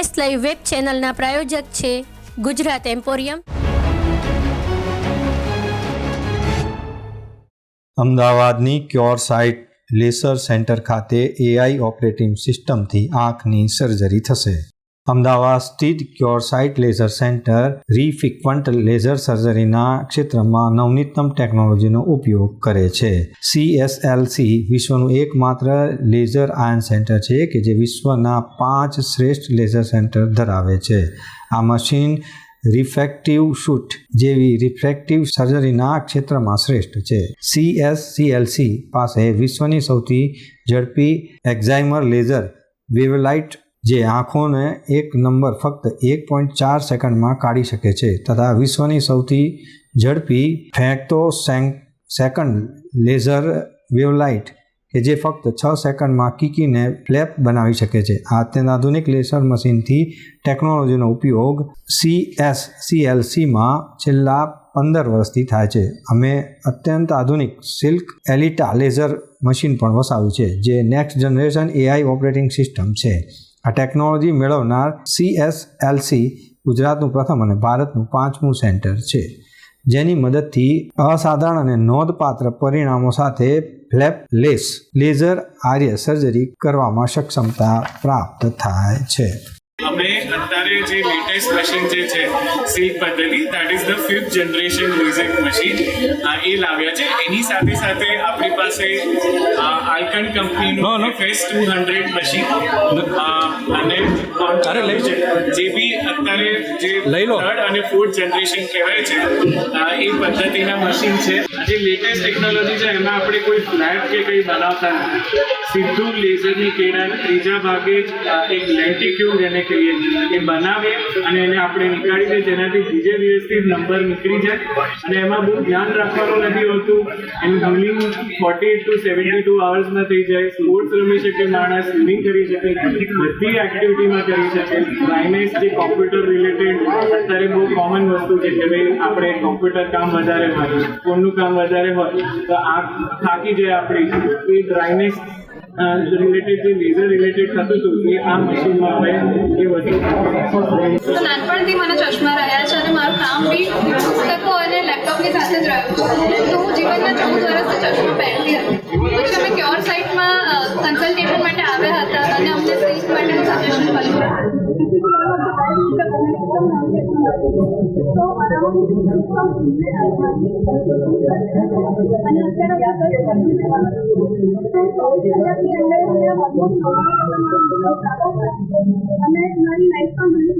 S live web ચેનલના પ્રાયોજક છે Gujarat emporium. અમદાવાદની ક્યોર સાઇટ લેસર સેન્ટર ખાતે એઆઈ ઓપરેટિંગ સિસ્ટમથી આંખની સર્જરી થશે. અમદાવાદ સ્થિત cure sight laser center refractive laser સર્જરીના ક્ષેત્રમાં નવનીતમ ટેકનોલોજીનો ઉપયોગ કરે છે. સીએસએલસી વિશ્વનું એકમાત્ર લેઝર આયન સેન્ટર છે કે જે વિશ્વના પાંચ શ્રેષ્ઠ લેઝર સેન્ટર ધરાવે છે. આ મશીન રિફેક્ટિવ શૂટ જેવી રિફ્રેક્ટિવ સર્જરીના ક્ષેત્રમાં શ્રેષ્ઠ છે. સીએસસીએલસી પાસે વિશ્વની સૌથી ઝડપી એક્ઝાઇમર લેઝર વેવલાઇટ જે આંખોને એક નંબર ફક્ત એક પોઈન્ટ ચાર સેકન્ડમાં કાઢી શકે છે તથા વિશ્વની સૌથી ઝડપી, ફેંકતો સેકન્ડ લેઝર વેવલાઇટ કે જે ફક્ત છ સેકન્ડમાં કીકીને ફ્લેપ બનાવી શકે છે. આ આધુનિક લેસર મશીનથી ટેકનોલોજીનો ઉપયોગ સીએસ સીએલસીમાં છેલ્લા પંદર વર્ષથી થાય છે. અમે અત્યંત આધુનિક સિલ્ક એલિટા લેઝર મશીન પણ વસાવ્યું છે, જે next generation AI operating system છે. આ ટેકનોલોજી મેળવનાર સીએસએલસી ગુજરાતનું પ્રથમ અને ભારતનું પાંચમું સેન્ટર છે. જેની મદદથી અસાધારણ અને નોંધપાત્ર પરિણામો સાથે ફ્લેપલેસ લેઝર આર્ય સર્જરી કરવામાં સક્ષમતા પ્રાપ્ત થાય છે. અમે અત્યારે જે લેટેસ્ટ મશીન જે છે સીટ પદ્ધતિ that is the fifth generation music machine એ લાવ્યા છે. એની સાથે સાથે આપણી પાસે આલ્કન કંપનીનું ફેસ ટુ હંડ્રેડ મશીન અને અરે લઈ છે જે બી અત્યારે જે લઈ લો. થર્ડ અને ફોર્થ જનરેશન કહેવાય છે એ પદ્ધતિના મશીન છે. જે લેટેસ્ટ ટેકનોલોજી છે એમાં આપણે કોઈ ફ્લેટ કે કંઈ બનાવતા નથી. સીધું લેઝરની કિરણ ત્રીજા ભાગે જ એક લેન્ટિક્યુલ જેને કહીએ, એ બનાવે અને એને આપણે નીકાળી દઈએ જેનાથી બીજે દિવસથી નંબર નીકળી જાય. અને એમાં બહુ ધ્યાન રાખવાનું નથી હોતું. એનું ruling forty two seventy two અવર્સમાં થઈ જાય. સ્પોર્ટ્સ રમી શકે, માણસ સ્વિમિંગ કરી શકે, બધી એક્ટિવિટીમાં કરી શકે. માઇનસ જે કોમ્પ્યુટર રિલેટેડ અત્યારે બહુ કોમન વસ્તુ છે કે ભાઈ આપણે કોમ્પ્યુટર કામ વધારે હોય ફોનનું કામ વધારે હોય, તો આ થાકી જાય આપણી. એ ડ્રાઇનેસ રિલેટેડ નાનપણથી મને ચશ્મા રહ્યા છે અને મારું કામ બી પુસ્તકો અને લેપટોપની સાથે જ રહ્યું છે. તો હું જીવનમાં ચૌદ વર્ષથી ચશ્મા પહેરતી હતી. પછી અમે ક્યોર સાઇટમાં કન્સલ્ટેશન માટે આવ્યા હતા અને અમને સિલ્ક માટે સજેશન મળ્યું અને મારી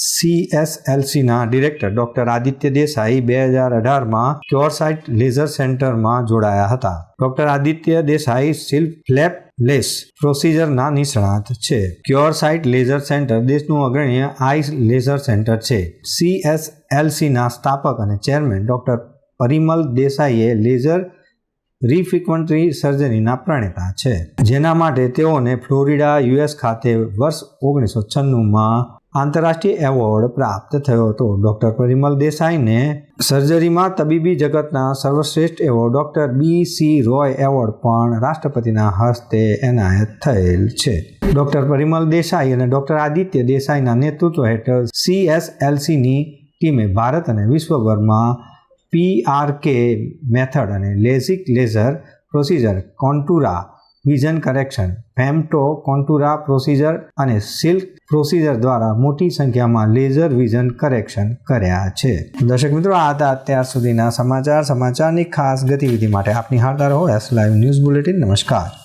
સીએસએલસીના ડિરેક્ટર ડોક્ટર આદિત્ય દેસાઈ બે હજાર અઢારમાં ક્યોરસાઇટ લેઝર સેન્ટરમાં જોડાયા હતા. Doctor Aditya Desai silk flapless પ્રોસિજરના નિષ્ણાત છે. ક્યોરસાઇટ લેઝર સેન્ટર દેશનું અગ્રણીય આઈસ લેઝર સેન્ટર છે. સીએસએલસીના સ્થાપક અને ચેરમેન ડોક્ટર પરિમલ દેસાઈએ લેઝર રિફ્રિક્વન્ટરી સર્જરીના પ્રણેતા છે. જેના માટે તેઓને ફ્લોરિડા યુએસ ખાતે વર્ષ ઓગણીસો છન્નુંમાં આંતરરાષ્ટ્રીય એવોર્ડ પ્રાપ્ત થયો હતો. ડોક્ટર પરિમલ દેસાઈને સર્જરીમાં તબીબી જગતના સર્વશ્રેષ્ઠ award doctor B C Roy award પણ રાષ્ટ્રપતિના હસ્તે એનાયત થયેલ છે. ડોક્ટર પરિમલ દેસાઈ અને ડોક્ટર આદિત્ય દેસાઈના નેતૃત્વ હેઠળ સીએસએલસીની ટીમે ભારત અને વિશ્વભરમાં પીઆરકે મેથડ અને LASIK laser procedure Contoura vision correction, Femto, Contoura procedure અને સિલ્ક પ્રોસીજર દ્વારા મોટી સંખ્યામાં લેઝર વિઝન કરેક્શન કર્યા છે. દર્શક મિત્રો, આ હતા અત્યાર સુધીના સમાચાર. સમાચારની ખાસ ગતિવિધિ માટે આપની હાલતા હો એસ લાઈવ ન્યૂઝ બુલેટિન નમસ્કાર.